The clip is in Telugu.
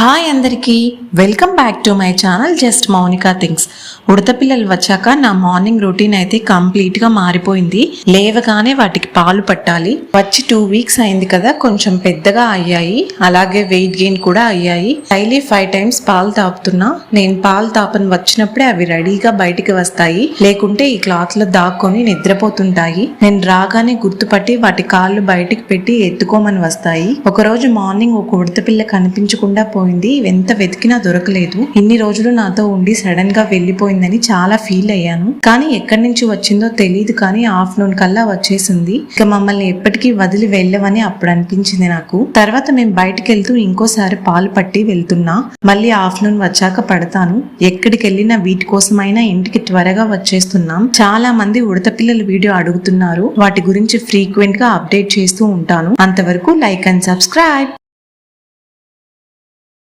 హాయ్ అందరికీ. Welcome back to my channel just Mounika things. ఉడత పిల్లలు వచ్చాక నా మార్నింగ్ రొటీన్ అయితే కంప్లీట్గా మారిపోయింది. లేవగానే వాటికి పాలు పట్టాలి. వచ్చి టూ వీక్స్ అయింది కదా కొంచెం పెద్దగా అయ్యాయి. అలాగే వెయిట్ గెయిన్ కూడా అయ్యాయి. డైలీ ఫైవ్ టైమ్స్ పాలు తాపుతున్నా. నేను పాలు తాపని వచ్చినప్పుడే అవి రెడీగా బయటికి వస్తాయి. లేకుంటే ఈ క్లాత్లో దాక్కొని నిద్రపోతుంటాయి. నేను రాగానే గుర్తుపట్టి వాటి కాళ్ళు బయటికి పెట్టి ఎత్తుకోమని వస్తాయి. ఒకరోజు మార్నింగ్ ఒక ఉడత పిల్ల కనిపించకుండా వెళ్ళిపోయింది. ఎంత వెతికినా దొరకలేదు. ఇన్ని రోజులు నాతో ఉండి సడన్గా వెళ్ళిపోయిందని చాలా ఫీల్ అయ్యాను. కానీ ఎక్కడి నుంచి వచ్చిందో తెలియదు కానీ ఆఫ్టర్నూన్ కల్లా వచ్చేసింది. ఇక మమ్మల్ని ఎప్పటికీ వదిలి వెళ్ళవని అప్పుడు అనిపించింది నాకు. తర్వాత మేము బయటికి వెళ్తూ ఇంకోసారి పాలు పట్టి వెళ్తున్నా. మళ్ళీ ఆఫ్టర్నూన్ వచ్చాక పడతాను. ఎక్కడికి వెళ్ళినా వీటి కోసమైనా ఇంటికి త్వరగా వచ్చేస్తున్నాం. చాలా మంది ఉడత పిల్లల వీడియో అడుగుతున్నారు. వాటి గురించి ఫ్రీక్వెంట్గా అప్డేట్ చేస్తూ ఉంటాను. అంతవరకు లైక్ అండ్ సబ్స్క్రైబ్.